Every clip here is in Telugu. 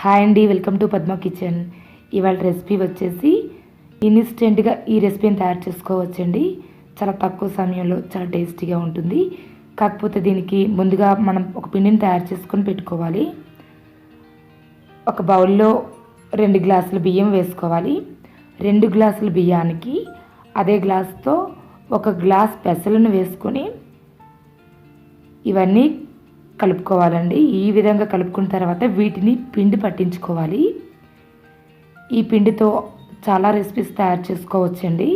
హాయ్ అండి వెల్కమ్ టు పద్మ కిచెన్. ఇవాళ రెసిపీ వచ్చేసి ఇన్స్టెంట్గా ఈ రెసిపీని తయారు చేసుకోవచ్చండి. చాలా తక్కువ సమయంలో చాలా టేస్టీగా ఉంటుంది. కాకపోతే దీనికి ముందుగా మనం ఒక పిండిని తయారు చేసుకొని పెట్టుకోవాలి. ఒక బౌల్లో రెండు గ్లాసుల బియ్యం వేసుకోవాలి. రెండు గ్లాసుల బియ్యానికి అదే గ్లాస్తో ఒక గ్లాస్ పెసలను వేసుకొని ఇవన్నీ కలుపుకోవాలండి. ఈ విధంగా కలుపుకున్న తర్వాత వీటిని పిండి పట్టించుకోవాలి. ఈ పిండితో చాలా రెసిపీస్ తయారు చేసుకోవచ్చండి.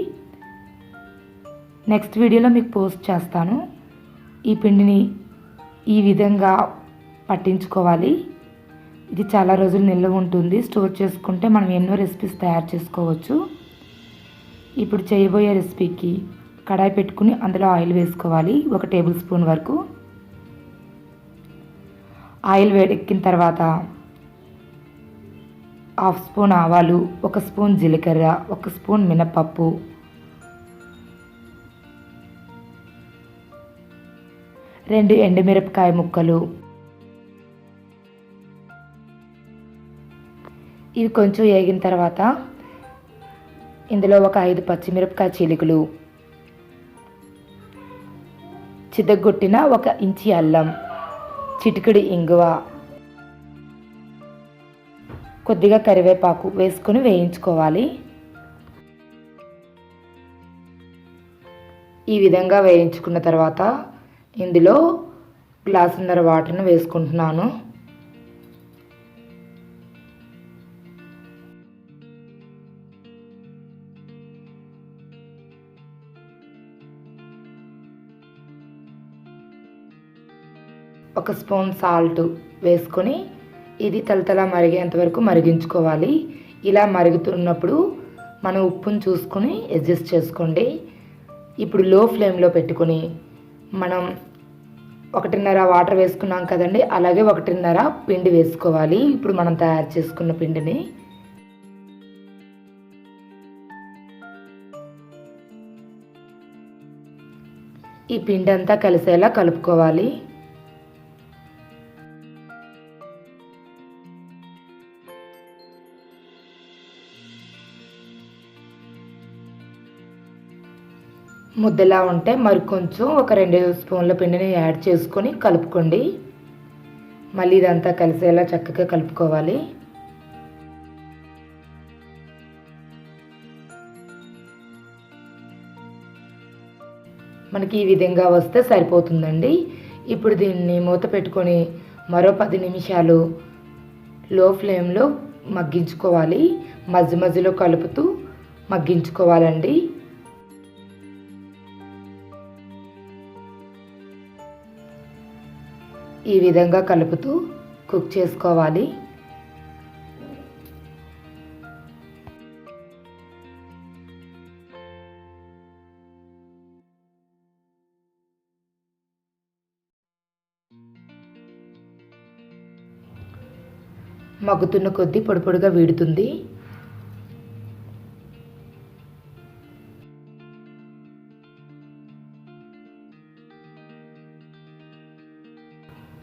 నెక్స్ట్ వీడియోలో మీకు పోస్ట్ చేస్తాను. ఈ పిండిని ఈ విధంగా పట్టించుకోవాలి. ఇది చాలా రోజులు నిల్వ ఉంటుంది. స్టోర్ చేసుకుంటే మనం ఎన్నో రెసిపీస్ తయారు చేసుకోవచ్చు. ఇప్పుడు చేయబోయే రెసిపీకి కడాయి పెట్టుకుని అందులో ఆయిల్ వేసుకోవాలి. ఒక టేబుల్ స్పూన్ వరకు. ఆయిల్ వేడెక్కిన తర్వాత హాఫ్ స్పూన్ ఆవాలు ఒక స్పూన్ జీలకర్ర ఒక స్పూన్ మినపప్పు రెండు ఎండుమిరపకాయ ముక్కలు. ఇవి కొంచెం వేగిన తర్వాత ఇందులో ఒక ఐదు పచ్చిమిరపకాయ చీలికలు. చితగొట్టిన ఒక ఇంచి అల్లం. చిటికెడు ఇంగువ. కొద్దిగా కరివేపాకు వేసుకొని వేయించుకోవాలి. ఈ విధంగా వేయించుకున్న తర్వాత ఇందులో గ్లాసున్నర వాటర్ను వేసుకుంటున్నాను. ఒక స్పూన్ సాల్ట్ వేసుకొని ఇది తలతల మరిగేంత వరకు మరిగించుకోవాలి. ఇలా మరుగుతున్నప్పుడు మనం ఉప్పును చూసుకొని అడ్జస్ట్ చేసుకోండి. ఇప్పుడు లో ఫ్లేమ్లో పెట్టుకొని మనం ఒకటిన్నర వాటర్ వేసుకున్నాం కదండి అలాగే ఒకటిన్నర పిండి వేసుకోవాలి. ఇప్పుడు మనం తయారు చేసుకున్న పిండిని. ఈ పిండి అంతా కలిసేలా కలుపుకోవాలి. ముద్దలా ఉంటే మరి కొంచెం ఒక రెండు స్పూన్ల పిండిని యాడ్ చేసుకొని కలుపుకోండి. మళ్ళీ ఇదంతా కలిసేలా చక్కగా కలుపుకోవాలి. మనకి ఈ విధంగా వస్తే సరిపోతుందండి. ఇప్పుడు దీన్ని మూత పెట్టుకొని మరో పది నిమిషాలు లో ఫ్లేమ్లో మగ్గించుకోవాలి. మధ్య మధ్యలో కలుపుతూ మగ్గించుకోవాలండి. ఈ విధంగా కలుపుతూ కుక్ చేసుకోవాలి. మగ్గుతున్న కొద్దీ పొడి పొడిగా వీడుతుంది.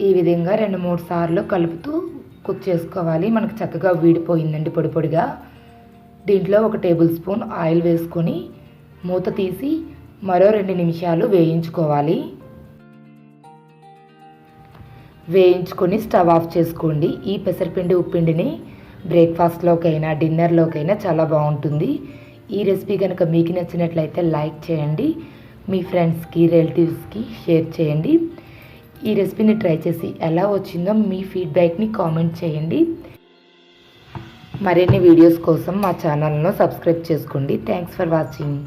ఈ విధంగా రెండు మూడు సార్లు కలుపుతూ కుక్ చేసుకోవాలి. మనకు చక్కగా వీడిపోయిందండి పొడి పొడిగా. దీంట్లో ఒక టేబుల్ స్పూన్ ఆయిల్ వేసుకొని మూత తీసి మరో రెండు నిమిషాలు వేయించుకోవాలి. వేయించుకొని స్టవ్ ఆఫ్ చేసుకోండి. ఈ పెసరపిండి ఉప్పిండిని బ్రేక్ఫాస్ట్లోకైనా డిన్నర్లోకైనా చాలా బాగుంటుంది. ఈ రెసిపీ కనుక మీకు నచ్చినట్లయితే లైక్ చేయండి. మీ ఫ్రెండ్స్కి రిలేటివ్స్కి షేర్ చేయండి. ఈ రెసిపీని ట్రై చేసి ఎలా వచ్చిందో మీ ఫీడ్బ్యాక్ని కామెంట్ చేయండి. మరిన్ని వీడియోస్ కోసం మా ఛానల్ను సబ్స్క్రైబ్ చేసుకోండి. Thanks for watching